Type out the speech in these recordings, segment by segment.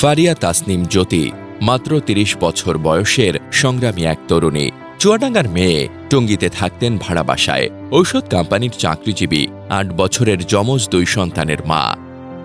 ফারিয়া তাসনিম জ্যোতি, মাত্র তিরিশ বছর বয়সের সংগ্রামী এক তরুণী। চুয়াডাঙ্গার মেয়ে, টঙ্গিতে থাকতেন ভাড়া বাসায়। ঔষধ কোম্পানির চাকরিজীবী, আট বছরের যমজ দুই সন্তানের মা।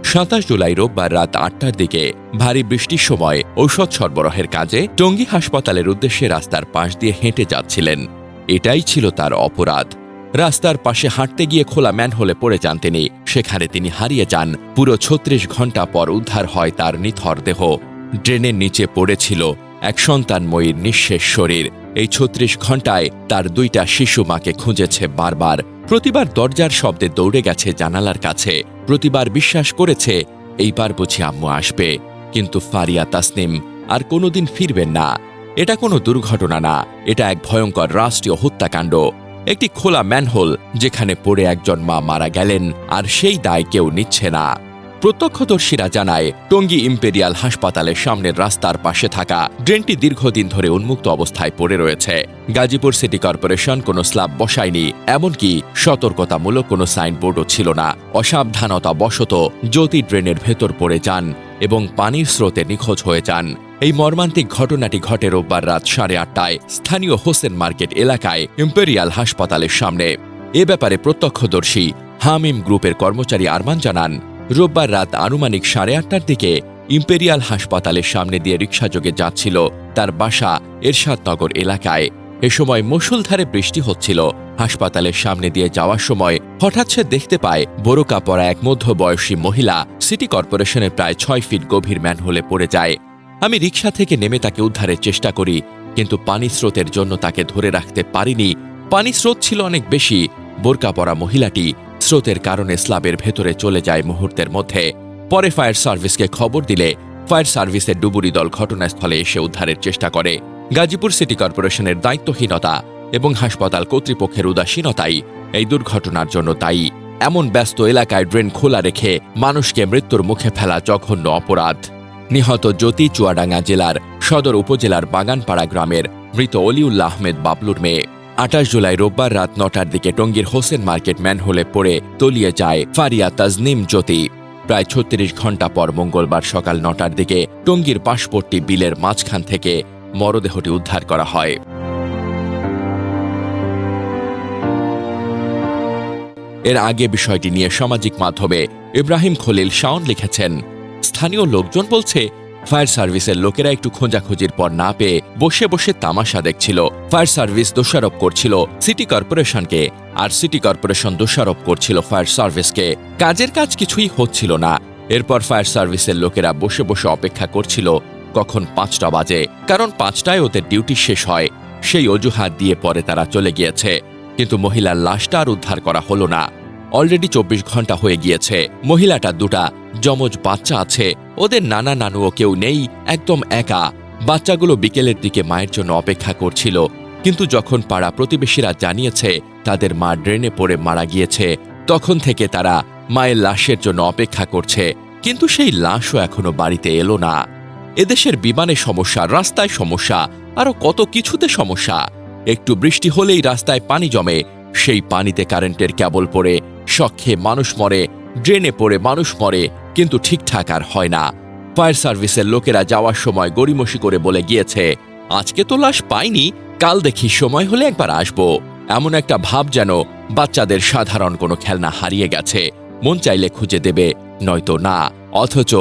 সাতাশ জুলাই রোববার রাত আটটার দিকে ভারী বৃষ্টির সময় ঔষধ সরবরাহের কাজে টঙ্গী হাসপাতালের উদ্দেশ্যে রাস্তার পাশ দিয়ে হেঁটে যাচ্ছিলেন। এটাই ছিল তার অপরাধ। রাস্তার পাশে হাঁটতে গিয়ে খোলা ম্যানহোলে পড়ে যান তিনি। সেখানে তিনি হারিয়ে যান। পুরো ছত্রিশ ঘণ্টা পর উদ্ধার হয় তার নিথর দেহ। ড্রেনের নিচে পড়েছিল এক সন্তানময়ীর নিঃশেষ শরীর। এই ছত্রিশ ঘন্টায় তার দুইটা শিশু মাকে খুঁজেছে বারবার। প্রতিবার দরজার শব্দে দৌড়ে গেছে জানালার কাছে। প্রতিবার বিশ্বাস করেছে, এইবার বুঝি আম্মু আসবে। কিন্তু ফারিয়া তাসনিম আর কোনোদিন ফিরবেন না। এটা কোনো দুর্ঘটনা না। এটা এক ভয়ঙ্কর রাষ্ট্রীয় হত্যাকাণ্ড। একটি খোলা ম্যানহোল যেখানে পড়ে একজন মা মারা গেলেন আর সেই দায় কেউ নিচ্ছে না। প্রত্যক্ষদর্শীরা জানায়, টঙ্গী ইম্পেরিয়াল হাসপাতালের সামনের রাস্তার পাশে থাকা ড্রেনটি দীর্ঘদিন ধরে উন্মুক্ত অবস্থায় পড়ে রয়েছে। গাজীপুর সিটি কর্পোরেশন কোনো স্ল্যাব বসায়নি, এমনকি সতর্কতামূলক কোনো সাইনবোর্ডও ছিল না। অসাবধানতা বশত জ্যোতি ড্রেনের ভেতর পড়ে যান এবং পানির স্রোতে নিখোঁজ হয়ে যান। এই মর্মান্তিক ঘটনাটি ঘটে রোববার রাত সাড়ে আটটায় স্থানীয় হোসেন মার্কেট এলাকায় ইম্পেরিয়াল হাসপাতালের সামনে। এ ব্যাপারে প্রত্যক্ষদর্শী হামিম গ্রুপের কর্মচারী আরমান জানান, রোববার রাত আনুমানিক সাড়ে আটটার দিকে ইম্পেরিয়াল হাসপাতালের সামনে দিয়ে রিকশাযোগে যাচ্ছিল তার বাসা এরশাদনগর এলাকায়। এ সময় মুষলধারে বৃষ্টি হচ্ছিল। হাসপাতালের সামনে দিয়ে যাওয়ার সময় হঠাৎ সে দেখতে পায় বোরকা পরা এক মধ্যবয়সী মহিলা সিটি কর্পোরেশনের প্রায় ছয় ফিট গভীর ম্যানহোলে পড়ে যায়। আমি রিকশা থেকে নেমে তাকে উদ্ধারের চেষ্টা করি, কিন্তু পানি স্রোতের জন্য তাকে ধরে রাখতে পারিনি। পানি স্রোত ছিল অনেক বেশি। বোরকা পরা মহিলাটি স্রোতের কারণে স্লাবের ভেতরে চলে যায় মুহূর্তের মধ্যে। পরে ফায়ার সার্ভিসকে খবর দিলে ফায়ার সার্ভিসের ডুবুরি দল ঘটনাস্থলে এসে উদ্ধারের চেষ্টা করে। গাজীপুর সিটি কর্পোরেশনের দায়িত্বহীনতা এবং হাসপাতাল কর্তৃপক্ষের উদাসীনতাই এই দুর্ঘটনার জন্য দায়ী। এমন ব্যস্ত এলাকায় ড্রেন খোলা রেখে মানুষকে মৃত্যুর মুখে ফেলা জঘন্য অপরাধ। নিহত জ্যোতি চুয়াডাঙ্গা জেলার সদর উপজেলার বাগানপাড়া গ্রামের মৃত অলিউল্লা আহমেদ বাবলুর মেয়ে। আঠাশ জুলাই রোববার রাত নটার দিকে টঙ্গীর হোসেন মার্কেট ম্যানহোলে পড়ে তলিয়ে যায় ফারিয়া তাজনিম জ্যোতি। প্রায় ছত্রিশ ঘণ্টা পর মঙ্গলবার সকাল নটার দিকে টঙ্গীর পাশপট্টি বিলের মাঝখান থেকে মরদেহটি উদ্ধার করা হয়। এর আগে বিষয়টি নিয়ে সামাজিক মাধ্যমে ইব্রাহিম খলিল শাওন লিখেছেন স্থানীয় লোকজন বলছে, ফায়ার সার্ভিসের লোকেরা একটু খোঁজাখুঁজির পর না পেয়ে বসে বসে তামাশা দেখছিল। ফায়ার সার্ভিস দোষারোপ করছিল সিটি কর্পোরেশনকে, আর সিটি কর্পোরেশন দোষারোপ করছিল ফায়ার সার্ভিসকে। কাজের কাজ কিছুই হচ্ছিল না। এরপর ফায়ার সার্ভিসের লোকেরা বসে বসে অপেক্ষা করছিল, কখন পাঁচটা বাজে, কারণ পাঁচটায় ওদের ডিউটি শেষ হয়। সেই অজুহাত দিয়ে পরে তারা চলে গিয়েছে। কিন্তু মহিলার লাশটা আর উদ্ধার করা হলো না। অলরেডি চব্বিশ ঘণ্টা হয়ে গিয়েছে। মহিলাটার দুটা, যমজ বাচ্চা আছে, ওদের নানা নানুও কেউ নেই, একদম একা। বাচ্চাগুলো বিকেলের দিকে মায়ের জন্য অপেক্ষা করছিল, কিন্তু যখন পাড়া প্রতিবেশীরা জানিয়েছে তাদের মা ড্রেনে পড়ে মারা গিয়েছে, তখন থেকে তারা মায়ের লাশের জন্য অপেক্ষা করছে, কিন্তু সেই লাশও এখনও বাড়িতে এলো না। এদেশের বিমানে সমস্যা, রাস্তায় সমস্যা আরও কত কিছুতে সমস্যা। একটু বৃষ্টি হলেই রাস্তায় পানি জমে, সেই পানিতে কারেন্টের ক্যাবল পড়ে শখে মানুষ মরে, ড্রেনে পড়ে মানুষ মরে, কিন্তু ঠিকঠাক আর হয় না। ফায়ার সার্ভিসের লোকেরা যাওয়ার সময় গড়িমসি করে বলে গিয়েছে, আজকে তো লাশ পাইনি, কাল দেখি সময় হলে একবার আসব। এমন একটা ভাব যেন বাচ্চাদের সাধারণ কোনো খেলনা হারিয়ে গেছে। মন চাইলে খুঁজে দেবে, নয়তো না। অথচ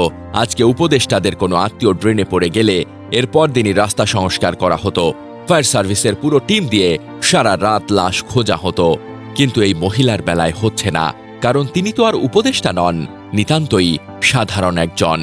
আজকে উপদেষ্টাদের কোনো আত্মীয় ড্রেনে পড়ে গেলে এরপর দিনই রাস্তা সংস্কার করা হতো। ফায়ার সার্ভিসের পুরো টিম দিয়ে সারা রাত লাশ খোঁজা হতো। কিন্তু এই মহিলার বেলায় হচ্ছে না, কারণ তিনি তো আর উপদেষ্টা নন, নিতান্তই সাধারণ একজন।